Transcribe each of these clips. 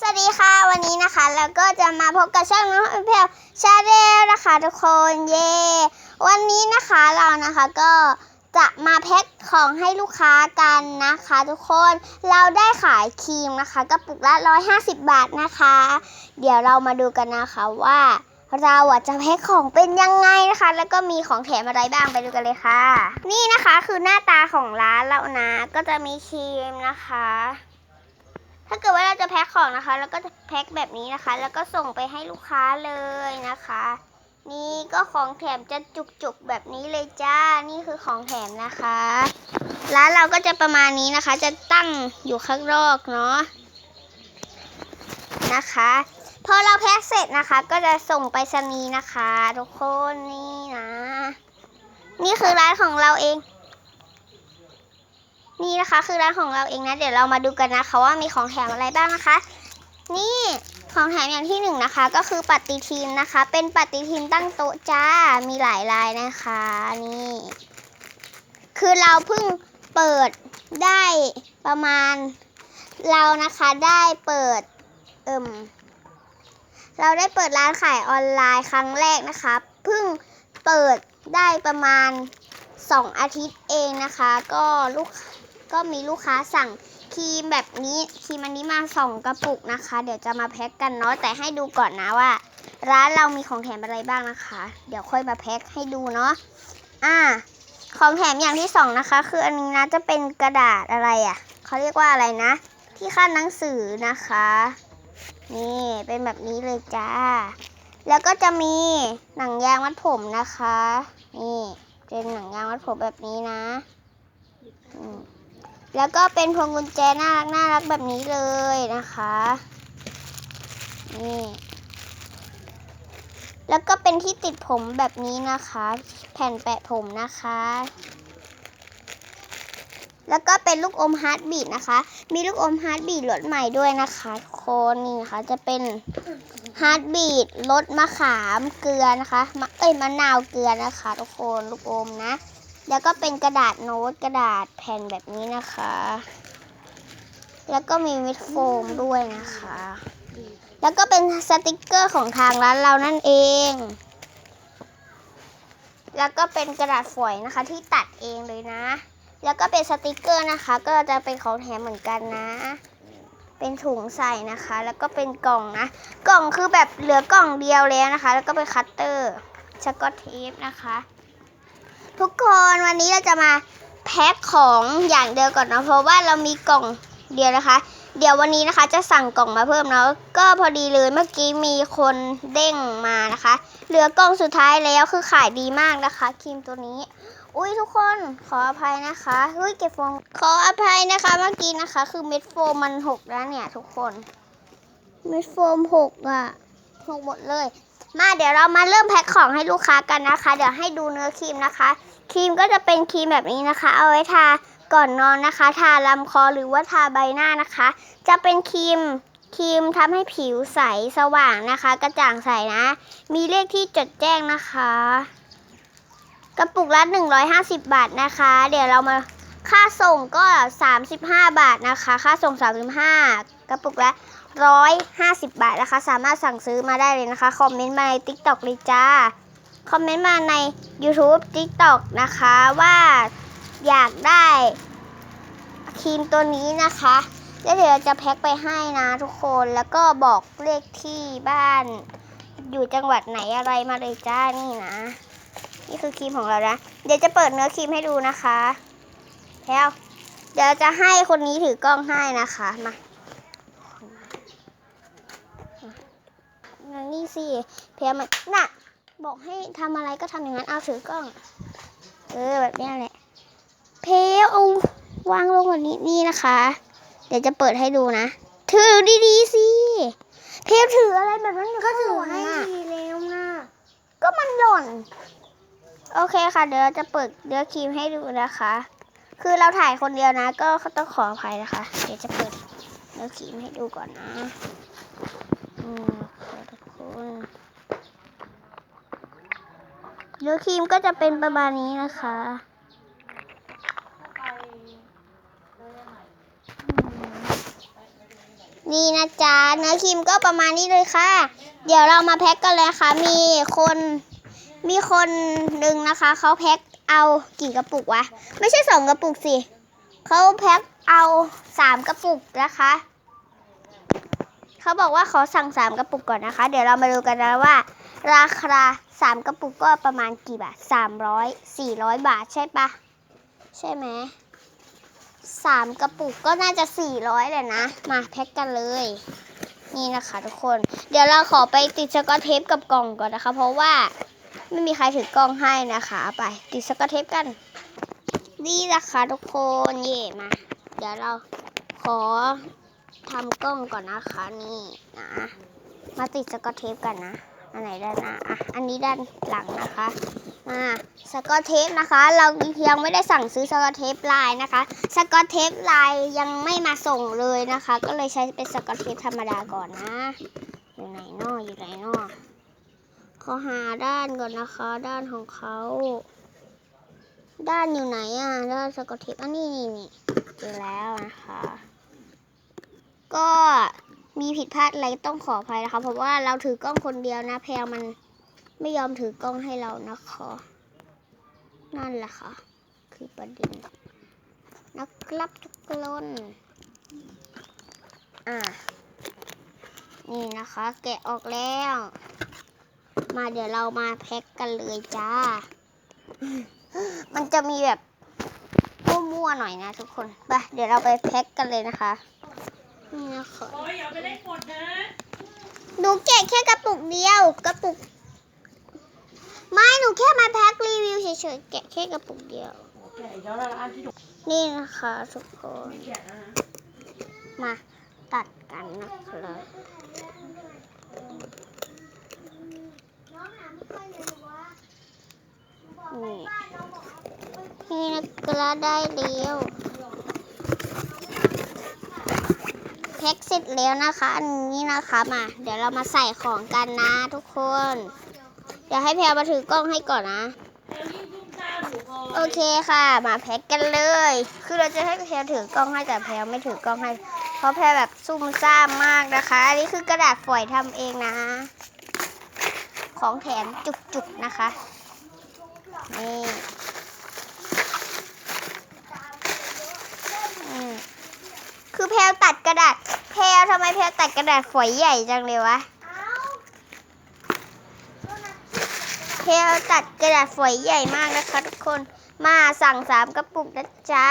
สวัสดีค่ะวันนี้นะคะแล้วก็จะมาพบกับช่องน้องเพลชาแนลนะคะทุกคนเย่วันนี้นะคะเรานะคะก็จะมาแพ็คของให้ลูกค้ากันนะคะ ทุกคนเราได้ขายครีมนะคะกระปุกละ 150 บาทนะคะ เดี๋ยวเรามาดูกันนะคะว่าเราอะจะแพ็คของเป็นยังไงนะคะ แล้วก็มีของแถมอะไรบ้างไปดูกันเลยค่ะ นี่นะคะคือหน้าตาของร้านเรานะก็จะมีครีมนะคะ ถ้าเกิดว่าเราจะแพ็คของนะคะ แล้วก็จะแพ็คแบบนี้นะคะ แล้วก็ส่งไปให้ลูกค้าเลยนะคะ นี่ก็ของแถมจะจุกๆแบบนี้เลยจ้า นี่คือของแถมนะคะ ร้านเราก็จะประมาณนี้นะคะ จะตั้งอยู่ข้างนอกเนาะนะคะพอเราแพ็คเสร็จนะคะ ก็จะส่งไปรษณีนะคะ ทุกคนนี่นะ นี่คือร้านของเราเอง นี่นะคะคือร้านของเราเองนะ เดี๋ยวเรามาดูกันนะคะว่ามีของแถมอะไรบ้างนะคะ นี่ของแถมอย่างที่หนึ่งนะคะ ก็คือปฏิทินนะคะ เป็นปฏิทินตั้งโต๊ะจ้ามีหลายลายนะคะนี่ คือเราเพิ่งเปิดได้ประมาณ เรานะคะได้เปิดเอิ่มเราได้เปิดร้านขายออนไลน์ครั้งแรกนะคะเพิ่งเปิดได้ประมาณ 2 อาทิตย์เองนะคะ ก็ลูก ก็มีลูกค้าสั่งครีมแบบนี้ครีมอันนี้มาสองกระปุกนะคะ เดี๋ยวจะมาแพ็คกันเนาะแต่ให้ดูก่อนนะว่า ร้านเรามีของแถมอะไรบ้างนะคะ เดี๋ยวค่อยมาแพ็คให้ดูเนาะอ่า ของแถมอย่างที่สองนะคะ คืออันนี้นะจะเป็นกระดาษอะไรอะ่ะเขาเรียกว่าอะไรนะ ที่ขั้นหนังสือนะคะ นี่เป็นแบบนี้เลยจ้า แล้วก็จะมีหนังยางมัดผมนะคะ นี่เป็นหนังยางมัดผมแบบนี้นะ อืม แล้วก็เป็นพวงกุญแจน่ารักน่ารักแบบนี้เลยนะคะ นี่ แล้วก็เป็นที่ติดผมแบบนี้นะคะ แผ่นแปะผมนะคะ แล้วก็เป็นลูกอมฮาร์ดบีดนะคะ มีลูกอมฮาร์ดบีดรสใหม่ด้วยนะคะทุกคนนี่นะคะจะเป็นฮาร์ดบีดรสมะขามเกลือนะคะมะเอ้ยมะนาวเกลือนะคะ ทุกคนลูกอมนะ แล้วก็เป็นกระดาษโน้ตกระดาษแผ่นแบบนี้นะคะ แล้วก็มีม็ดโฟมด้วยนะคะ แล้วก็เป็นสติกเกอร์ของทางร้านเรานั่นเอง แล้วก็เป็นกระดาษฝอยนะคะที่ตัดเองเลยนะ แล้วก็เป็นสติกเกอร์นะคะ ก็จะเป็นของแถมเหมือนกันนะ เป็นถุงใส่นะคะ แล้วก็เป็นกล่องนะ กล่องคือแบบเหลือกล่องเดียวแล้วนะคะ แล้วก็เป็นคัตเตอร์สกอตเทปนะคะ ทุกคนวันนี้เราจะมาแพ็คของอย่างเดียวก่อนนะเพราะว่าเรามีกล่องเดียวนะคะ เดี๋ยววันนี้นะคะจะสั่งกล่องมาเพิ่มเนาะก็พอดีเลยเมื่อกี้มีคนเด้งมานะคะ เหลือกล่องสุดท้ายแล้วคือขายดีมากนะคะครีมตัวนี้ อุ้ยทุกคนขออภัยนะคะเฮ้ยเก็บโฟมขออภัยนะคะเมื่อกี้นะคะ คือเม็ดโฟมมันหกแล้วเนี่ยทุกคนเม็ดโฟมหกอะหกหมดเลย มาเดี๋ยวเรามาเริ่มแพ็คของให้ลูกค้ากันนะคะ เดี๋ยวให้ดูเนื้อครีมนะคะ ครีมก็จะเป็นครีมแบบนี้นะคะ เอาไว้ทาก่อนนอนนะคะ ทาลำคอหรือว่าทาใบหน้านะคะ จะเป็นครีมครีมทำให้ผิวใสสว่างนะคะ กระจ่างใสนะ มีเลขที่จดแจ้งนะคะ กระปุกละ 150 บาทนะคะ เดี๋ยวเรามาค่าส่งก็ 35 บาทนะคะ ค่าส่ง 35 กระปุกละ 150 บาทนะคะ สามารถสั่งซื้อมาได้เลยนะคะ คอมเมนต์มาใน TikTok เลยจ้า คอมเมนต์มาใน YouTube TikTok นะคะว่าอยากได้ครีมตัวนี้นะคะ แล้วเดี๋ยวเราจะแพ็คไปให้นะทุกคน แล้วก็บอกเลขที่บ้าน อยู่จังหวัดไหนอะไรมาเลยจ้านี่นะ นี่คือครีมของเรานะ เดี๋ยวจะเปิดเนื้อครีมให้ดูนะคะแล้วเดี๋ยวจะให้คนนี้ถือกล้องให้นะคะ มา มานี่สิเพียมันน่ะ บอกให้ทำอะไรก็ทำอย่างนั้นเอาถือกล้อง เออแบบนี้แหละ เพลเอาวางลงแบบนี้นี่นะคะ เดี๋ยวจะเปิดให้ดูนะ ถือดีๆสิ เพลถืออะไรแบบนั้นก็ถือให้ดีแล้วนะ ก็มันหล่น โอเคค่ะ เดี๋ยวเราจะเปิดเนื้อครีมให้ดูนะคะ คือเราถ่ายคนเดียวนะ ก็ต้องขออภัยนะคะ เดี๋ยวจะเปิดเนื้อครีมให้ดูก่อนนะ อืมขอทุกคนเนื้อครีมก็จะเป็นประมาณนี้นะคะนี่นะจ๊ะเนื้อครีมก็ประมาณนี้เลยค่ะ เดี๋ยวเรามาแพ็คกันเลยค่ะ มีคนมีคนหนึ่งนะคะ เขาแพ็คเอากี่กระปุกวะ ไม่ใช่สองกระปุกสิเขาแพ็คเอาสามกระปุกนะคะ เขาบอกว่าขอสั่งสามกระปุกก่อนนะคะ เดี๋ยวเรามาดูกันนะว่า ราคาสามกระปุกก็ประมาณกี่บาทสามร้อยสี่ร้อยบาทใช่ปะใช่ไหมสามกระปุกก็น่าจะสี่ร้อยเลยนะ มาแพ็คกันเลย นี่นะคะทุกคน เดี๋ยวเราขอไปติดสกอตเทปกับกล่องก่อนนะคะ เพราะว่าไม่มีใครถือกล้องให้นะคะ ไปติดสกอตเทปกัน นี่นะคะทุกคนเย่มา เดี๋ยวเราขอ ทำกล้องก่อนนะคะนี่นะมาติดสกอตเทปกันนะ อันไหนด้านหน้าอะอันนี้ด้านหลังนะคะมาสกอตเทปนะคะ เรายังไม่ได้สั่งซื้อสกอตเทปลายนะคะ สกอตเทปลายยังไม่มาส่งเลยนะคะ ก็เลยใช้เป็นสกอตเทปธรรมดาก่อนนะ อยู่ไหนนออยู่ไหนนอขอหาด้านก่อนนะคะ ด้านของเขาด้านอยู่ไหนอะด้านสกอตเทปอันนี้นี่นี่เจอแล้วนะคะ มีผิดพลาดอะไรต้องขออภัยนะคะ เพราะว่าเราถือกล้องคนเดียวนะ แพลมันไม่ยอมถือกล้องให้เรานะคะ นั่นแหละค่ะ คือประเด็นนะครับทุกคนอะนี่นะคะ แกะออกแล้ว มาเดี๋ยวเรามาแพ็คกันเลยจ้า มันจะมีแบบมั่วๆหน่อยนะทุกคนไปเดี๋ยวเราไปแพ็คกันเลยนะคะ นี่นะคะโอ้ยอย่าไปเล่นหมดนะหนูแกะแค่กระปุกเดียว กระปุก ไม่หนูแค่มาแพ็ครีวิวเฉยๆแกะแค่กระปุกเดียว แกะอีกแล้วละอันที่ถูนี่นะคะทุกคนแกะแล้วนะมาตัดกันนะครับนี่นี่นะกระได้เร็วแพ็คเสร็จแล้วนะคะ อันนี้นะคะมา เดี๋ยวเรามาใส่ของกันนะทุกคน เดี๋ยวให้แพรมาถือกล้องให้ก่อนนะ โอเคค่ะ มาแพ็กกันเลย คือเราจะให้แพรถือกล้องให้แต่แพรไม่ถือกล้องให้ เพราะแพรแบบซุ่มซ่ามมากนะคะ อันนี้คือกระดาษฝอยทำเองนะ ของแถมจุกๆนะคะนี่อืม คือแพลตัดกระดาษ แพลทำไมแพลตัดกระดาษฝอยใหญ่จังเลยวะ แพลตัดกระดาษฝอยใหญ่มากนะคะทุกคน มาสั่งสามกระปุกนะจ๊ะ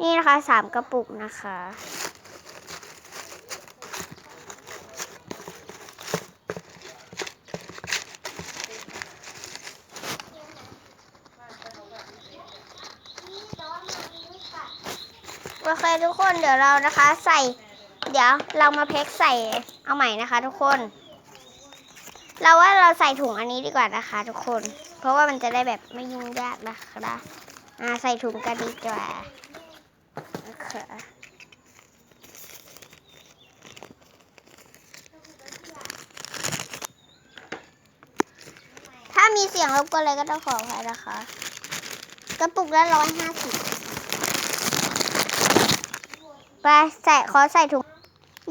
นี่นะคะสามกระปุกนะคะ ทุกคนเดี๋ยวเรานะคะใส่ เดี๋ยวเรามาแพ็คใส่เอาใหม่นะคะ ทุกคน เราว่าเราใส่ถุงอันนี้ดีกว่านะคะ ทุกคน เพราะว่ามันจะได้แบบไม่ยุ่งยากนะคะอ่าใส่ถุงกันดีกว่านะคะถ้ามีเสียงรบกวนอะไรก็ต้องขออภัยนะคะ กระปุกละร้อยห้าสิบ ไปใส่ขอใส่ถุง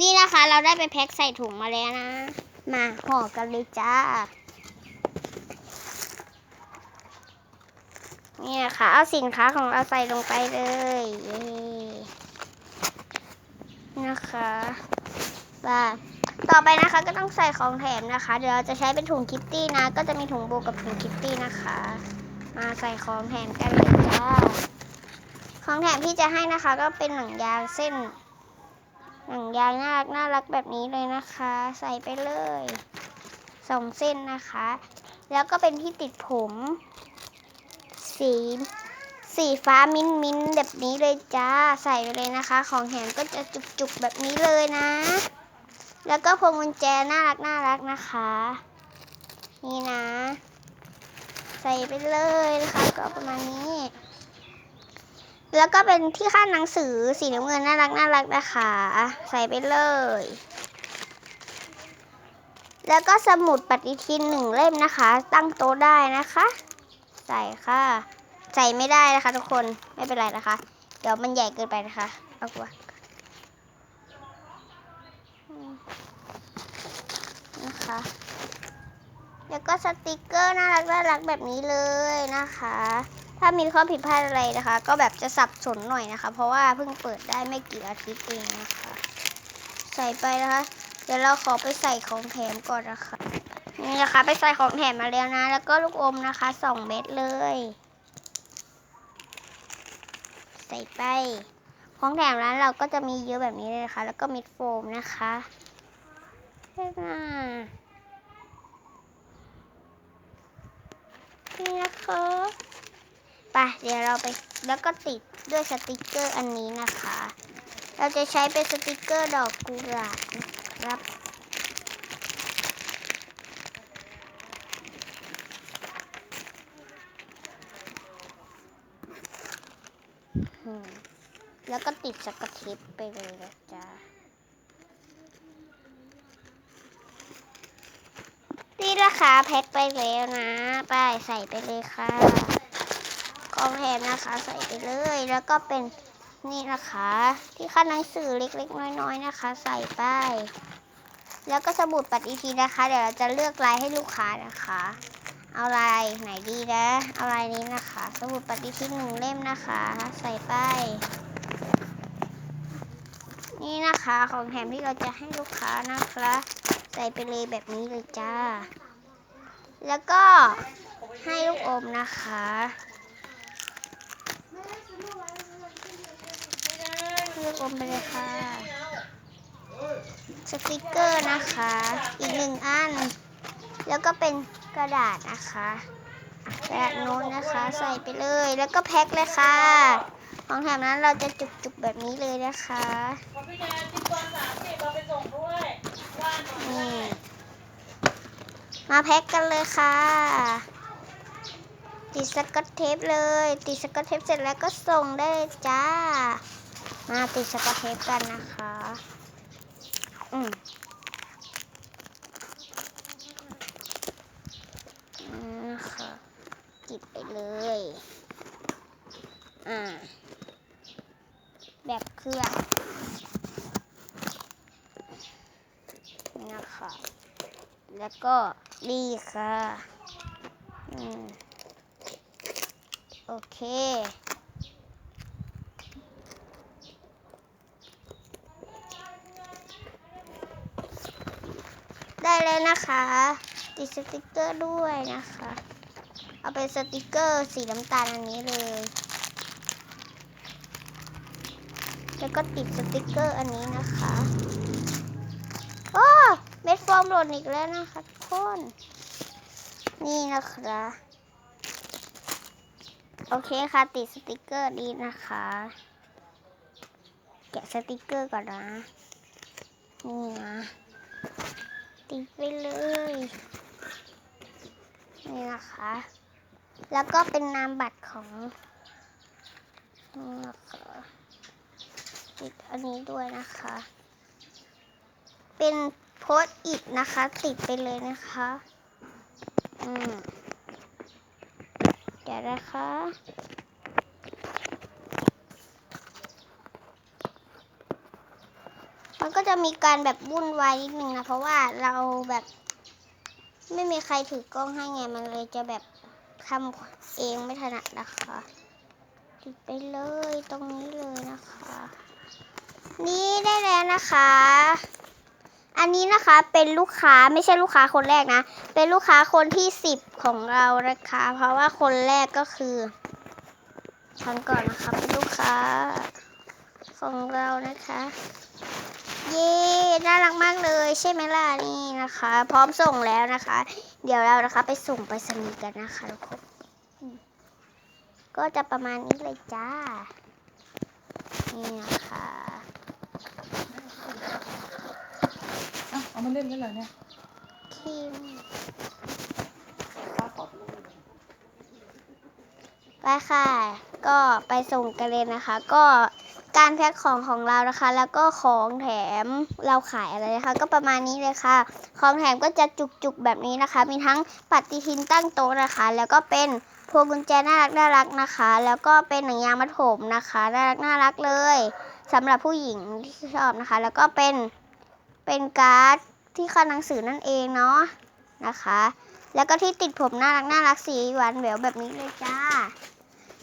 นี่นะคะ เราได้ไปแพ็คใส่ถุงมาแล้วนะ มาห่อกันเลยจ้า นี่นะคะเอาสินค้าของเราใส่ลงไปเลยเย้นะคะว่าต่อไปนะคะก็ต้องใส่ของแถมนะคะ เดี๋ยวเราจะใช้เป็นถุงคิตตี้นะ ก็จะมีถุงโบกับถุงคิตตี้นะคะ มาใส่ของแถมกันเลยจ้า ของแถมที่จะให้นะคะก็เป็นหนังยางเส้น หนังยางน่ารักน่ารักแบบนี้เลยนะคะ ใส่ไปเลยสองเส้นนะคะ แล้วก็เป็นที่ติดผม สีสีฟ้ามิ้นมิ้นแบบนี้เลยจ้าใส่ไปเลยนะคะ ของแถมก็จะจุกๆแบบนี้เลยนะ แล้วก็พวงกุญแจน่ารักน่ารักนะคะ นี่นะ ใส่ไปเลยนะคะ ก็ประมาณนี้ แล้วก็เป็นที่คาดหนังสือสีน้ำเงินน่ารักน่ารักนะคะใส่ไปเลย แล้วก็สมุดปฏิทินหนึ่งเล่มนะคะ ตั้งโต๊ะได้นะคะ ใส่ค่ะ ใส่ไม่ได้นะคะ ทุกคนไม่เป็นไรนะคะ เดี๋ยวมันใหญ่เกินไปนะคะเอากว่านะคะ แล้วก็สติกเกอร์น่ารักน่ารักแบบนี้เลยนะคะ ถ้ามีข้อผิดพลาดอะไรนะคะ ก็แบบจะสับสนหน่อยนะคะ เพราะว่าเพิ่งเปิดได้ไม่กี่อาทิตย์เองนะคะ ใส่ไปนะคะ เดี๋ยวเราขอไปใส่ของแถมก่อนนะคะ นี่นะคะ ไปใส่ของแถมมาแล้วนะ แล้วก็ลูกอมนะคะสองเม็ดเลย ใส่ไป ของแถมร้านเราก็จะมีเยอะแบบนี้เลยนะคะ แล้วก็มีโฟมนะคะนี่นะคะ ไปเดี๋ยวเราไปแล้วก็ติดด้วยสติกเกอร์อันนี้นะคะ เราจะใช้เป็นสติกเกอร์ดอกกุหลาบนะครับแล้วก็ติดสกอตเทปไปเลยนะจ๊ะนี่นะคะแพ็คไปแล้วนะ ไปใส่ไปเลยค่ะ ของแถมนะคะ ใส่ไปเลย แล้วก็เป็นนี่นะคะ ที่ขั้นหนังสือเล็กๆ น้อยๆนะคะ ใส่ไป แล้วก็สมุดปฏิทินนะคะ เดี๋ยวเราจะเลือกลายให้ลูกค้านะคะ เอาลายไหนดีนะเอาลายนี้นะคะ สมุดปฏิทินหนึ่งเล่มนะคะ ใส่ไป นี่นะคะของแถมที่เราจะให้ลูกค้านะคะ ใส่ไปเลยแบบนี้เลยจ้า แล้วก็ให้ลูกอมนะคะ ลูกอมไปเลยค่ะ สติกเกอร์นะคะ อีกหนึ่งอัน แล้วก็เป็นกระดาษนะคะกระดาษโน้นนะคะ ใส่ไปเลย แล้วก็แพ็คเลยค่ะ ของแถมนั้นเราจะจุกๆแบบนี้เลยนะคะมาไปส่งด้วยว่านหน่อยนี่มาแพ็คกันเลยค่ะ ติดสกอตเทปเลย ติดสกอตเทปเสร็จแล้วก็ส่งได้เลยจ้า มาติดสกอตเทปกันนะคะ อืมอืมค่ะติดไปเลย อ่า แบบเครื่องนี่นะคะ แล้วก็ดีค่ะ อืม โอเค เลยนะคะ ติดสติกเกอร์ด้วยนะคะ เอาเป็นสติกเกอร์สีน้ำตาลอันนี้เลย แล้วก็ติดสติกเกอร์อันนี้นะคะโอ้เม็ดโฟมหล่นอีกแล้วนะคะทุกคนนี่นะคะโอเคค่ะ ติดสติกเกอร์นี้นะคะ แกะสติกเกอร์ก่อนนะ นี่นะ ติดไปเลย นี่นะคะ แล้วก็เป็นนามบัตรของนี่นะคะติดอันนี้ด้วยนะคะ เป็นโพสต์อิดนะคะ ติดไปเลยนะคะ อืมเดี๋ยวนะคะ มัน ก็จะมีการแบบวุ่นวายนิดนึงนะ เพราะว่าเราแบบ ไม่มีใครถือกล้องให้ไงมันเลยจะแบบทำเองไม่ถนัดนะคะติดไปเลยตรงนี้เลยนะคะ นี่ได้แล้วนะคะ อันนี้นะคะเป็นลูกค้าไม่ใช่ลูกค้าคนแรกนะ เป็นลูกค้าคนที่สิบของเรานะคะ เพราะว่าคนแรกก็คือฉันก่อนนะคะเป็นลูกค้าของเรานะคะ เย้น่ารักมากเลยใช่ไหมล่ะนี่นะคะ พร้อมส่งแล้วนะคะ เดี๋ยวเรานะคะไปส่งไปรษณีย์กันนะคะทุกคนอืมก็จะประมาณนี้เลยจ้า นี่นะคะอะเอามาเล่นกันเลยเนี่ยคิมป้าขอดูไปค่ะ ก็ไปส่งกันเลยนะคะ ก็ การแพ็คของของเรานะคะ แล้วก็ของแถมเราขายอะไรนะคะ ก็ประมาณนี้เลยค่ะ ของแถมก็จะจุกๆแบบนี้นะคะ มีทั้งปฏิทินตั้งโต๊ะนะคะ แล้วก็เป็นพวงกุญแจน่ารักน่ารักนะคะ แล้วก็เป็นหนังยางมัดผมนะคะน่ารักน่ารักเลยสำหรับผู้หญิงที่ชอบนะคะ แล้วก็เป็นเป็นการ์ดที่ขั้นหนังสือนั่นเองเนาะนะคะ แล้วก็ที่ติดผมน่ารักน่ารักสีหวานแหววแบบนี้เลยจ้า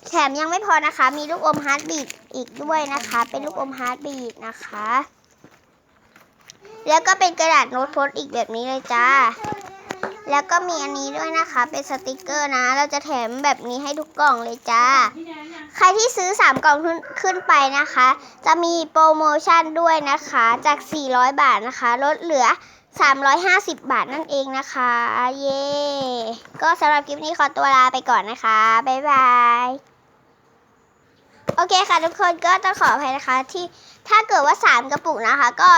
แถมยังไม่พอนะคะ มีลูกอมฮาร์ดบีทอีกด้วยนะคะ เป็นลูกอมฮาร์ดบีทนะคะ แล้วก็เป็นกระดาษโน้ตโพสต์อีกแบบนี้เลยจ้า แล้วก็มีอันนี้ด้วยนะคะ เป็นสติกเกอร์นะ เราจะแถมแบบนี้ให้ทุกกล่องเลยจ้า ใครที่ซื้อ 3 กล่องขึ้นขึ้นไปนะคะ จะมีโปรโมชั่นด้วยนะคะ จาก 400 บาทนะคะ ลดเหลือ350 บาทนั่นเองนะคะ เย้ก็สำหรับคลิปนี้ขอตัวลาไปก่อนนะคะ บ๊ายบาย โอเคค่ะทุกคนก็ต้องขออภัยนะคะ ที่ถ้าเกิดว่า 3 กระปุกนะคะ ก็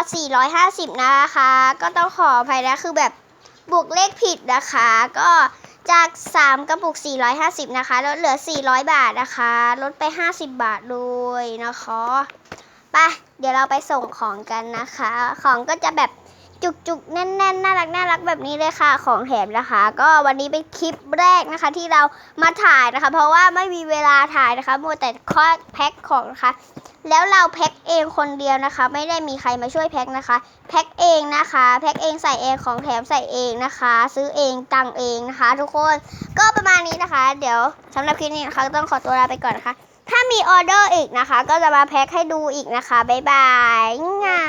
450 นะคะ ก็ต้องขออภัยนะคือแบบบวกเลขผิดนะคะ ก็จาก 3 กระปุก 450 นะคะลดเหลือ 400 บาทนะคะ ลดไป 50 บาทเลยนะคะไปเดี๋ยวเราไปส่งของกันนะคะ ของก็จะแบบ จุกๆแน่นๆน่ารักน่ารักแบบนี้เลยค่ะของแถมนะคะ ก็วันนี้เป็นคลิปแรกนะคะ ที่เรามาถ่ายนะคะ เพราะว่าไม่มีเวลาถ่ายนะคะมัวแต่คอยแพ็คของนะคะ แล้วเราแพ็คเองคนเดียวนะคะ ไม่ได้มีใครมาช่วยแพ็คนะคะ แพ็คเองนะคะแพ็คเองใส่เองของแถมใส่เองนะคะ ซื้อเองตังเองนะคะ ทุกคนก็ประมาณนี้นะคะ เดี๋ยวสำหรับคลิปนี้นะคะต้องขอตัวลาไปก่อนนะคะถ้ามีออเดอร์อีกนะคะ ก็จะมาแพ็คให้ดูอีกนะคะบ๊ายบายง่า